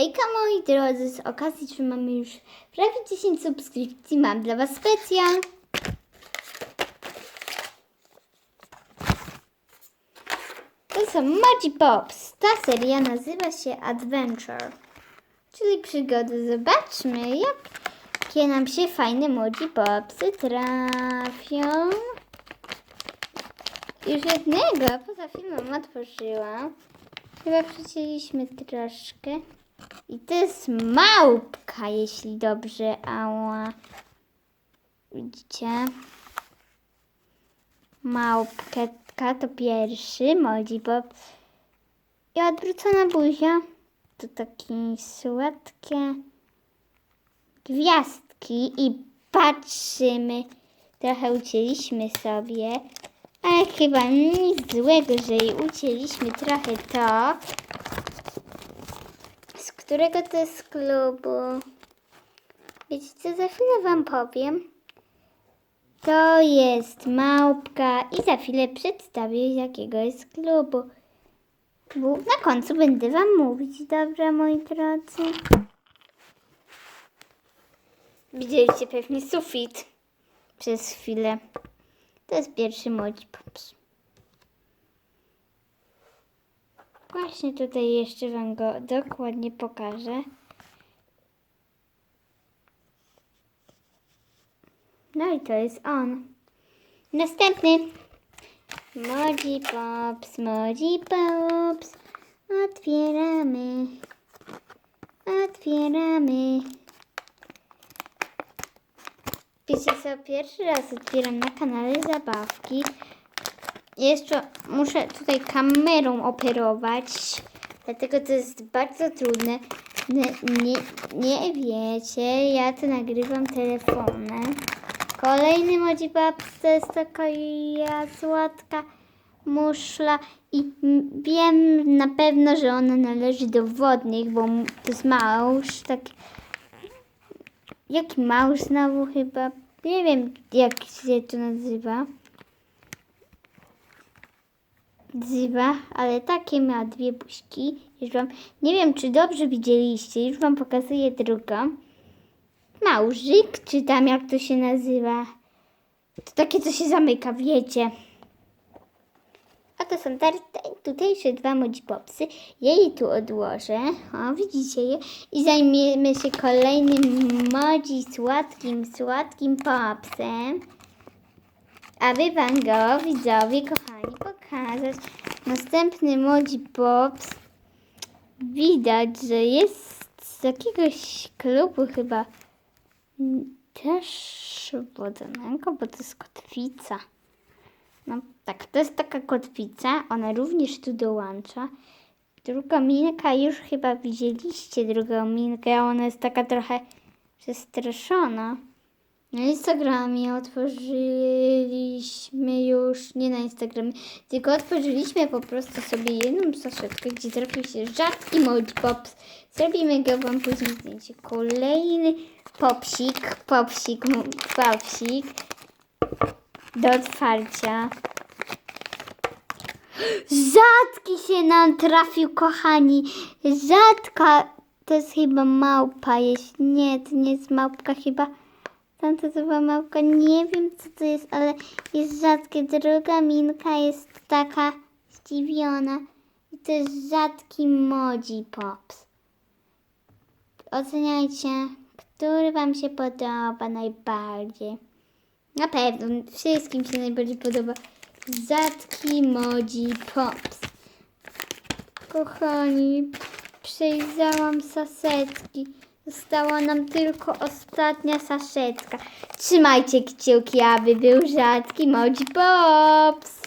Hejka moi drodzy, z okazji, że mamy już prawie 10 subskrypcji, mam dla Was specjal. To są Moji Pops. Ta seria nazywa się Adventure, czyli przygody. Zobaczmy, jakie nam się fajne Moji Popsy trafią. Już jednego poza filmem otworzyłam. Chyba przecięliśmy troszkę. I to jest małpka, jeśli dobrze, ała. Widzicie? Małpka to pierwszy, Moji Bob. I odwrócona buzia. To takie słodkie gwiazdki. I patrzymy. Trochę ucięliśmy sobie. Ale chyba nic złego, że jej ucięliśmy trochę to. Którego to jest klubu? Wiecie co, za chwilę wam powiem. To jest małpka i za chwilę przedstawię z jakiego jest klubu. Na końcu będę wam mówić, dobra moi drodzy? Widzieliście pewnie sufit przez chwilę. To jest pierwszy Moji Pops. Właśnie tutaj jeszcze Wam go dokładnie pokażę. No i to jest on. Następny. Moji Pops, Moji Pops. Otwieramy. Otwieramy. Wiecie co, pierwszy raz otwieram na kanale zabawki. Jeszcze muszę tutaj kamerą operować, dlatego to jest bardzo trudne. Nie, nie, nie wiecie, ja to nagrywam telefonem. Kolejny Moji Babs to jest taka ja słodka muszla i wiem na pewno, że ona należy do wodnych, bo to jest małż, tak Jaki małż znowu chyba? Nie wiem, jak się to nazywa. Nazywa, ale takie ma dwie buźki. Już wam, nie wiem, czy dobrze widzieliście. Już wam pokazuję drugą. Małżyk, czy tam jak to się nazywa. To takie, co się zamyka, wiecie. A to są te, te, tutejsze dwa Moji Popsy. Ja je tu odłożę. O, widzicie je. I zajmiemy się kolejnym Moji słodkim, słodkim Popsem. Aby wam go, widzowie, kochani, pokazać. Następny Moji Pops. Widać, że jest z jakiegoś klubu chyba też wodnego, bo to jest kotwica. No tak, to jest taka kotwica, ona również tu dołącza. Druga minka, już chyba widzieliście drugą minkę, ona jest taka trochę przestraszona. Na Instagramie otworzyliśmy już, nie na Instagramie, tylko otworzyliśmy po prostu sobie jedną saszetkę, gdzie trafił się rzadki Moji Pops. Zrobimy go wam później zdjęcie. Kolejny popsik, popsik, popsik do otwarcia. Rzadki się nam trafił, kochani. Rzadka. To jest chyba małpa. Jeśli nie, to nie jest małpka chyba. Była małpka. Nie wiem, co to jest, ale jest rzadkie. Druga minka jest taka zdziwiona. I to jest rzadki Moji Pops. Oceniajcie, który Wam się podoba najbardziej. Na pewno wszystkim się najbardziej podoba Zatki Moji Pops. Kochani, przejrzałam sasetki. Została nam tylko ostatnia saszetka. Trzymajcie kciuki, aby był rzadki Moji Pops.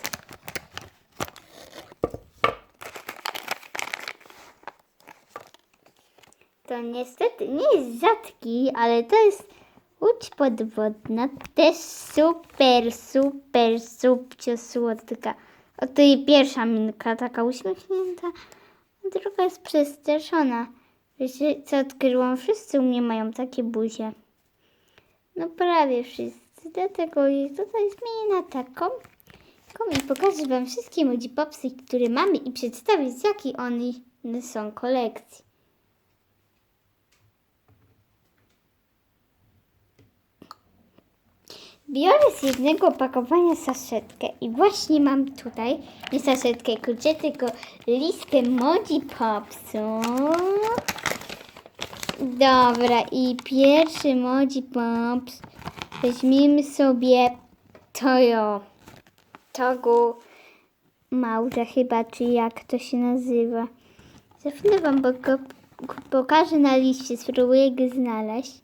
To niestety nie jest rzadki, ale to jest łódź podwodna. Też super, super, super słodka. O to jej pierwsza minka, taka uśmiechnięta, a druga jest przestraszona. Wiesz, co odkryłam? Wszyscy u mnie mają takie buzie. No prawie wszyscy. Dlatego je tutaj zmienię na taką. taką I pokażę Wam wszystkie mojipopsy, które mamy i przedstawię, z jakiej one są kolekcji. Biorę z jednego opakowania saszetkę i właśnie mam tutaj, nie saszetkę, kurczę, tylko listę Modi Popsu. Dobra, i pierwszy Moji Pops weźmiemy sobie Toyo. Togu Małże chyba, czy jak to się nazywa. Za chwilę wam go pokażę na liście, spróbuję go znaleźć.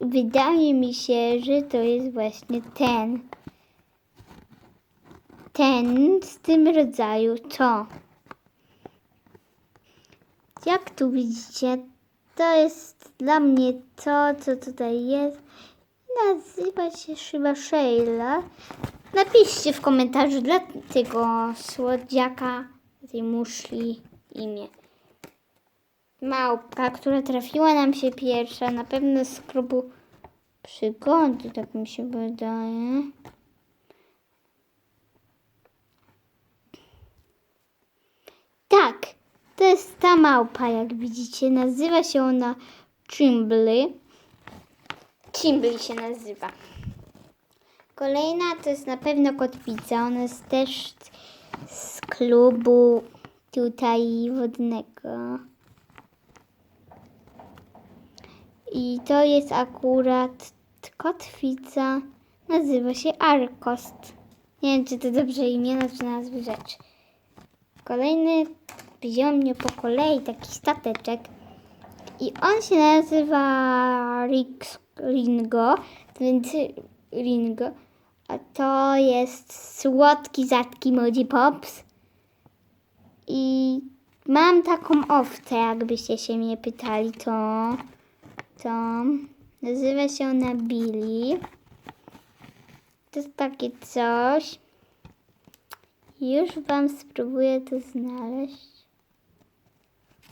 Wydaje mi się, że to jest właśnie ten. Ten z tym rodzaju to. Jak tu widzicie, to jest dla mnie to, co tutaj jest. Nazywa się chyba Sheila. Napiszcie w komentarzu dla tego słodziaka, tej muszli imię. Małpka, która trafiła nam się pierwsza, na pewno z klubu przygody, tak mi się wydaje. Tak, to jest ta małpa, jak widzicie. Nazywa się ona Chimbly. Chimbly się nazywa. Kolejna to jest na pewno kotwica. Ona jest też z klubu tutaj wodnego. I to jest akurat kotwica. Nazywa się Arkost. Nie wiem, czy to dobrze imię, czy nazwy rzeczy. Kolejny wziął mnie po kolei taki stateczek. I on się nazywa Rix, Ringo, więc Ringo. A to jest słodki, zatki Moji Pops. I mam taką owcę, jakbyście się mnie pytali, to, to nazywa się ona Billy. To jest takie coś. Już wam spróbuję to znaleźć.